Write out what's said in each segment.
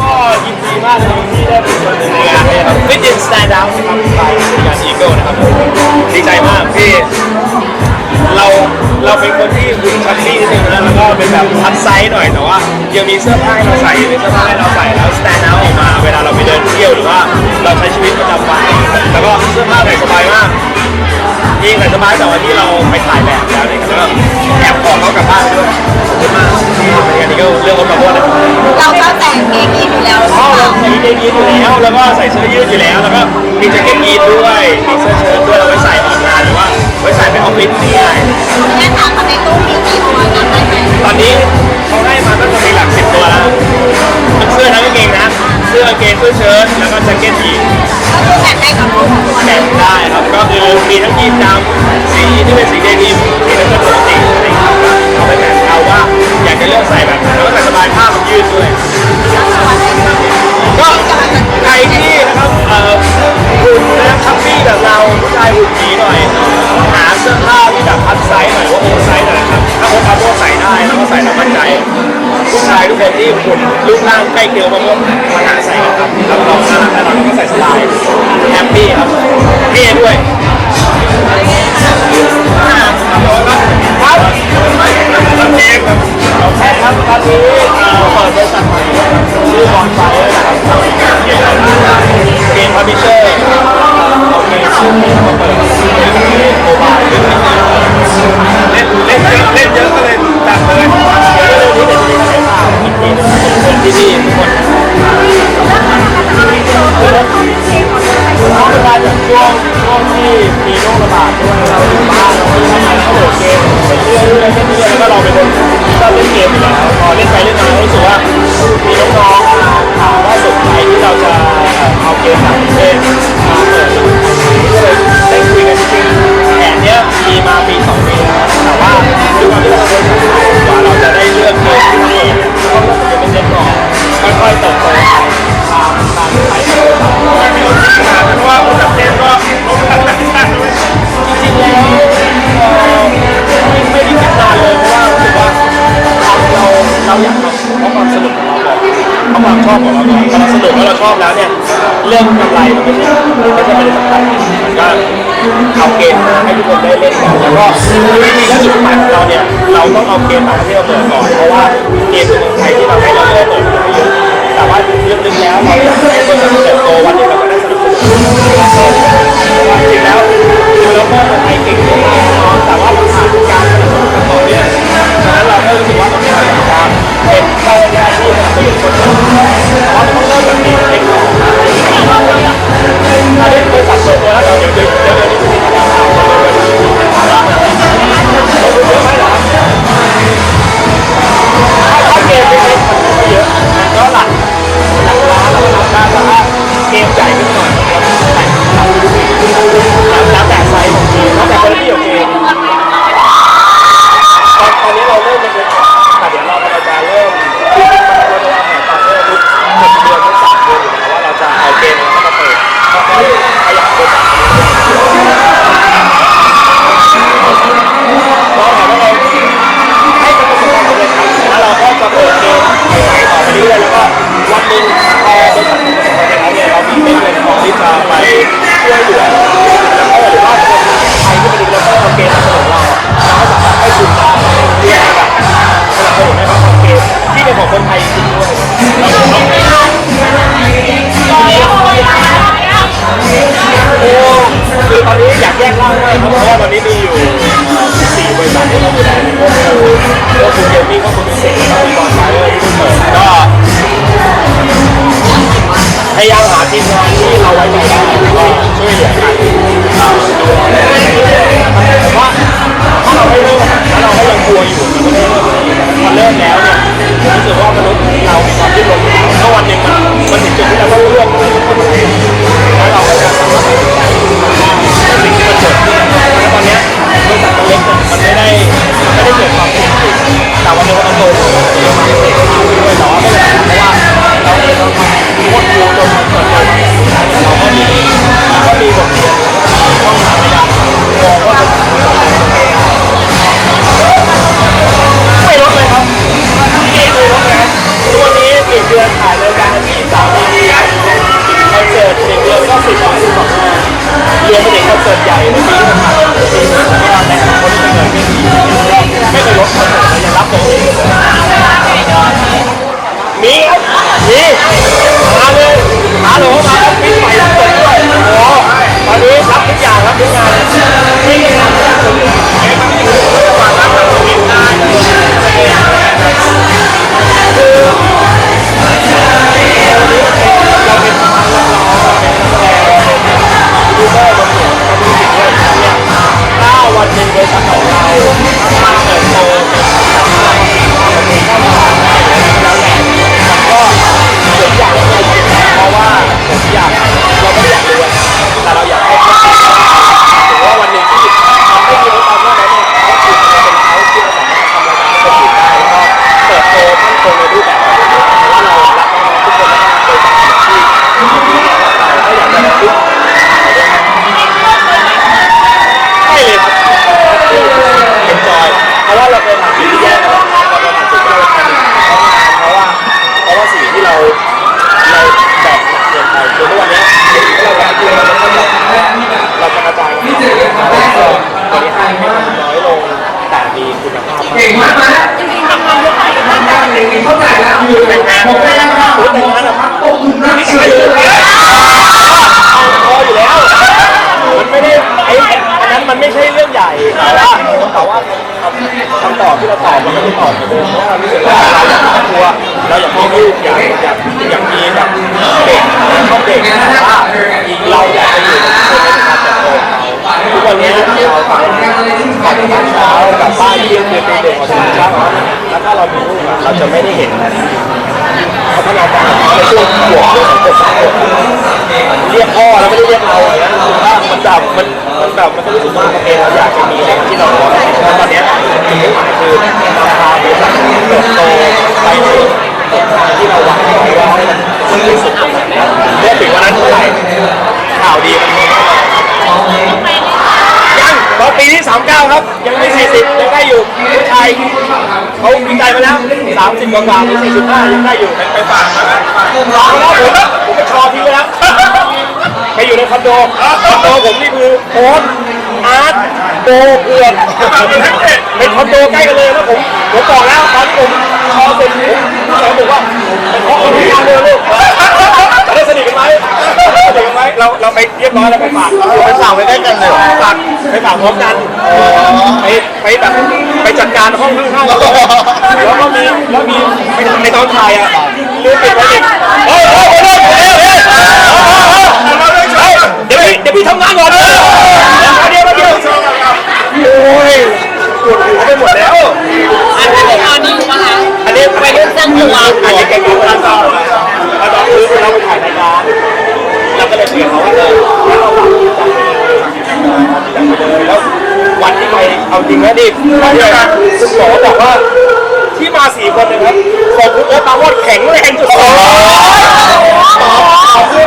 ก็ยินดีมากเลยที่ได้เป็นส่วนหนึ่งในงานนี้ครับฟิตอินสแตนด์ดาวนะครับไปงานอีเกิลนะครับดีใจมากที่เราเราเป็นคนที่หุ่นชัดซี่นิดนึงนะแล้วก็เป็นแบบพัดไซส์หน่อยแต่ว่ายังมีเสื้อผ้าให้เราใส่ยังมีเสื้อผ้าให้เราใส่แล้วสแตนด์เอาออกมา เวลาเราไปเดินเที่ยวหรือว่าเราใช้ชีวิตประจำวันแล้วก็เสื้อผ้าใส่สบายมากยิ่งใส่สบายแต่วันที่เราไปถ่ายแบบ ไหมเราใส่เกงยีนอยู่แล้ว แล้วก็ใส่เสื้อยืดอยู่แล้ว แล้วก็มีแจ็คเก็ตยีนด้วยมีเสื้อเชิ้ตด้วยเอาไว้ใส่ออกงานหรือว่าไว้ใส่ไปออฟฟิศง่ายแม่ถามคนในตู้มีกี่ตัวจำได้ไหมตอนนี้เขาให้มาตั้งแต่มีหลักสิบตัวแล้วทั้งเสื้อทั้งกางเกงนะ เสื้อกางเกงเสื้อเชิ้ตแล้วก็แจ็คเก็ตยีน ก็คือแต่งได้กับทุกตัวแต่งได้ครับก็คือมีทั้งยีนดำสีที่เป็นสีเดนิมที่เป็นปกติอะไรอย่างเงี้ยครับก็เอาไปแต่งเอาว่าอยากจะเลือกใส่แบบไหนแล้วก็ใส่สบายผ้ามันยืดด้วย ช่วงช่วงที่มีโรคระบาดด้วยเราอยู่บ้านเราไม่ทำอะไรเราโหลดเกมไปเรื่อยเรื่อยๆเรื่อยก็เราเป็นคนชอบเล่นเกมอยู่แล้วพอเล่นไปเล่นมารู้สึกว่ามีน้องๆถามว่าสนใจที่เราจะเอาเกมต่างประเทศมาเปิดก็เลยได้คุยกันจริงๆแผนเนี้ยมีมาปีสองปีแล้วแต่ว่าด้วยความที่เราเป็น เรื่องกำไรมันไม่ใช่ไม่ใช่เป็นสำคัญมันก็เอาเกมให้ทุกคนได้เล่นกันแล้วก็วิธีและจุดหมายของเราเนี่ยเราต้องเอาเกมต่างประเทศมาเปิดก่อนเพราะว่าเกมในเมืองไทยที่เราให้เราได้เปิดอยู่เยอะแต่ว่าลึกๆแล้วเราอยากให้บริษัทเติบโตวันนึงเราก็ได้สนับสนุนจริงแล้วคือเราก็นไทยเก่งมากเนาะแต่ว่ามันขาดการสนับสนุนกันต่อเนื่องฉะนั้นเราก็รู้สึกว่าตรงนี้เราอยากจะเป็นเข้าได้ที่สนับสนุนคนอื่นแต่ว่ามัน ตอนนี้อยกแยกร่างมากครับเพราะว่าตอนนี้มีอยู่สี่บริษัทที่เราดูแลก็คือก็คือเกมมิ่งก็คือเซ็กแล้วก็มีบอลไฟเออร์ที่เพิ่งเปิดก็พยายามหาทีมงานที่เราไว้ใจได้แล้วก็ช่วยเหลือกันอ่าดูแต่ว่าถ้าเราไม่เริ่มแล้วเราก็ยังกลัวอยู่มันไม่ได้เริ่มเลยพอเริ่มแล้วเนี่ย มาเลยลาหลงมา ก่งมากนะเข้าใจแล้วอยู่ผมได้แล้วครับผมนะครับตกหลุมรักเฉยเลยพออยู่แล้ว มันไม่ได้ไอ้อันนั้นมันไม่ใช่เรื่องใหญ่แต่ว่าแต่ว่าคำตอบที่เราตอบมันไม่ตอบเหมือนเดิมเพราะว่าเรารู้สึกว่าเราอยากมีครอบครัวเราอยากมีลูกอยากอยากอยากมีแบบเด็กชอบเด็กแต่ว่าเราอยากจะอยู่ในการเติบโต ทุกวันนี้เราฟังฟังตอนเช้ากับบ้านเที่ยงคืนตีหนึ่งออกจากบ้านแล้วถ้าเรามีลูกอะเราจะไม่ได้เห็นพัฒนาการในช่วงขวบเรื่องของเด็กสามขวบเรียกพ่อแล้วไม่ได้เรียกเราอย่างเงี้ยรู้สึกว่ามันแบบมันมันแบบมันก็รู้สึกว่าโอเคเราอยากจะมีอะไรที่เราขอแล้วตอนเนี้ยจุดมุ่งหมายคือเราพาบริษัทเติบโตไปในทางที่เราหวังไว้ว่าให้มันที่สุดเมื่อถึงวันนั้นเมื่อไหร่ข่าวดีมันมีแน่นอน ที่ 39 ครับ ยังไม่ 40 ยังได้อยู่ผู้ชายเขาวิจัยมาแล้ว 30 กว่าๆหรือ45 ยังได้อยู่ไปฝากนะฝากแล้วผมผมไปชอทิ้งไปแล้วไปอยู่ในคอนโดคอนโดผมนี่คือโค้ดอาร์ตโบเพื่อนเป็นคอนโดใกล้กันเลยแล้วผมผมบอกแล้วตอนที่ผมพอเสร็จผมผู้ชายบอกว่าเป็นเพราะคนที่ทำเดินลูก เราเราไปเรียบร้อยแล้วไปฝากเขาไปฝากไปได้กันเลยฝากไปฝากพร้อมกันไปไปแบบไปจัดการห้องข้างๆแล้วก็มีแล้วมีไปในตอนถ่ายอะลืมปิดไว้เฮ้ยเฮ้ยเฮ้ยเฮ้ยเฮ้ยเดี๋ยวพี่เดี๋ยวพี่ทำงานก่อนเลยเดี๋ยวเดี๋ยวเดียวโอ้ยปวดหัวไปหมดแล้วอันนี้ตอนนี้ว่าอันนี้ไม่ได้สร้างตัวอันนี้แกคือการสอนเรา จริงนะดิวันที่ไปคุณหมอบอกว่าที่มาสี่คนนะครับของคุณโอ๊ตปราโมดแข็งแรงสุดๆห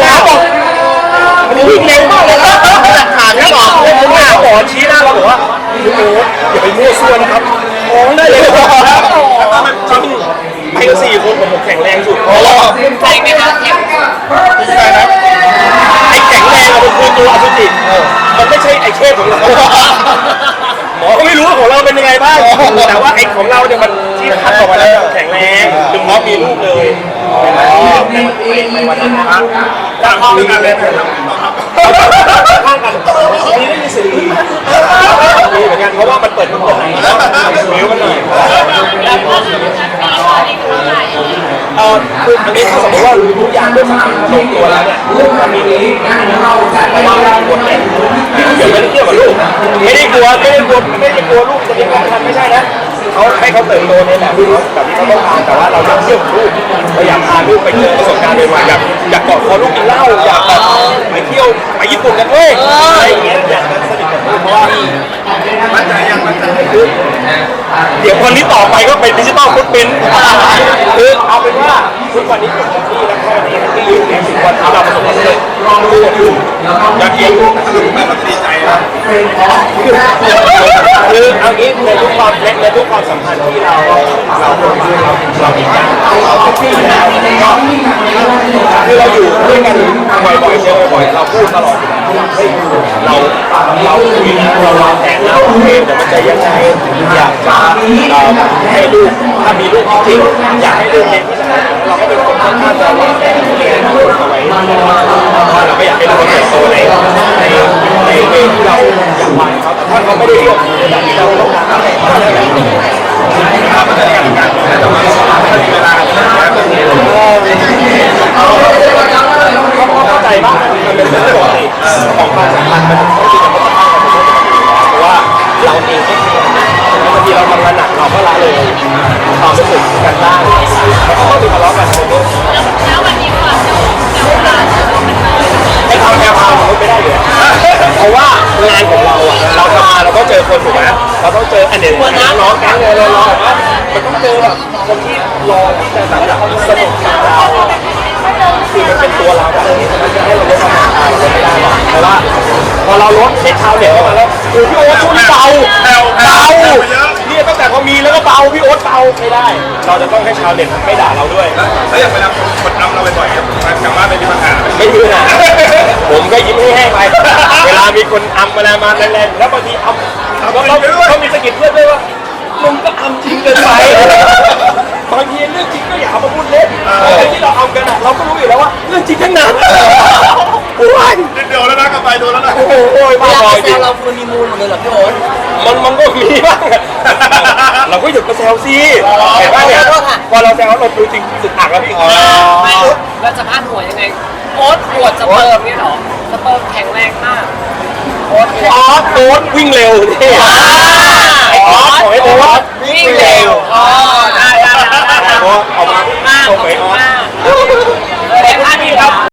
มอบอกมันวิ่งเร็วมากเลยนะหลักฐานที่บอกเลยหน้าหมอชี้หน้าเราบอกว่าคุณโอ๊ตอย่าไปมั่วซั่วนะครับท้องได้เลยจริงไปกันสี่คนผมแข็งแรงสุดโอ้ใจไหมคะเจ็บใช่นะไอ้แข็งแรงอะมันคือตัวอสุจิมันไม่ใช่ไอ้เชฟของเรา หมอก็ไม่รู้ว่าของเราเป็นยังไงบ้าง แต่ว่าไอ้ของเราเนี่ยมันที่คัดออกมาแล้วแข็งแรงถึงหมอมีลูกเลยในวันนั้นนะครับถ้าเข้าด้วยกันเลยนะครับ ข้างกันนี่ไม่มีสิทธิ์มีเหมือนกันเพราะว่ามันเปิดมันเปิดแล้วมิวมันหน่อยเออคืออันนี้ถ้าสมมติว่าทุกอย่างด้วยสถานลงตัวแล้วเนี่ยลูกมันมีแต่ว่าบทเด็กเดี๋ยวไม่ได้เที่ยวกับลูกไม่ได้กลัวไม่ได้กลัวไม่ได้กลัวลูกจะมีความทันไม่ใช่นะเขาให้เขาเติบโตในแบบที่เขาแบบที่เขาต้องการแต่ว่าเราอยากเที่ยวกับลูกเราอยากพาลูกไปเจอประสบการณ์ใหม่ๆอยากอยากกอดคอลูกกินเหล้าอยากแบบ ไปเที่ยวไปญี่ปุ่นกันเว้ยอะไรอย่างเงี้ยอยากจะสนิทกับลูกเพราะว่ามั่นใจยังมั่นใจเดี๋ยวคนที่ต่อไปก็เป็นดิจิตอลฟุตปรินท์คือเอาเป็นว่าทุกวันนี้เป็นที่แล้วก็วันนี้ที่อยู่ในถึงวันที่เราประสบความสำเร็จรองดูกับลู กอยากเลี้ยงลูกมันก็ดีใจนะคือเอางี้ในทุกความในทุกความสัมพันธ์ที่เราเราเราเรามีกันเราเป็นพี่แล้วคือเราอยู่ด้วยกันบ่อยๆเจอบ่อยเราพูดตลอดเฮ้ยเราเราคุยเราวางแผนแล้วเองแต่มันจะยังไงอยากจะให้ลูกถ้ามีลูกจริงๆอยากให้ลูกเรียนที่ไหน เราก็เป็นคนค่อนข้างจะวางแผนเรียนลูกเอาไว้เพราะเราไม่อยากให้ลูกเติบโตในในในเวที่เราอยากไปเขาแต่ถ้าเขาไม่ได้เลือกแบบที่เราต้องการก็แล้วแต่ครับมันจะได้การแต่ว่าถ้ามีเวลาแนเนี้ยน้องก๊งเลยเรารอแบบว่ามันต้องเจอแบบคนที่รอที่จะแบบสนุกกับเราคือมันเป็นตัวเราแต่มันจะให้เราลดความรำคาญเรไม่ได้หรอกเพราะว่าพอเราลดเช็คชาวเน็ตเข้ามาแล้วโอ้พี่โอ๊ตช่วงนี้เบาเบาเนี่ยตั้งแต่พอมีแล้วก็เบาพี่โอ๊ตเบาไม่ได้ เราจะต้องให้ชาวเน็ตไม่ด่าเราด้วย แล้วอย่างเวลาคนนำเราไปบ่อยครับกลับบ้านไม่มีปัญหาไม่มีนะผมก็ยิ้มให้แห้งไปเวลามีคนอำมาแรงมาแรงๆแล้วบางทีอำ แล้วเขาเขามีสกิลเพื่อนด้วยว่ามึงก็ทำจริงเกินไปบางทีเรื่องจริงก็อย่าเมาพูดเล่นไอ้ที่เราเอากันอะเราก็รู้อยู่แล้วว่าเรื่องจริงทั้งนั้นโอ้ยเดี๋ยวแล้วนะกลับไปโดนแล้วนะโอ้ยเวบ้าลาบอยจแซริเราควรมีมูลหมดเลยเหรอพี่โอ๊ตมันมันก็มีบ้างเราก็หยุดกระแซวสิแต่ว่าเนี่ยพอเราแซวเราดูจริงสุดหักแล้วพี่อ๋อไม่รู้เราจะพลาดหัวยังไง โอ๊ตปวดสเปิร์มเนี่ยหรอสเปิร์มแข็งแรงมาก ออสโอ๊ตวิ่งเร็วนี่ ไอ้ออสไอ้ออสวิ่งเร็ว อ๋อได้ได้ได้ได้ออกมาส่งไอ้ออส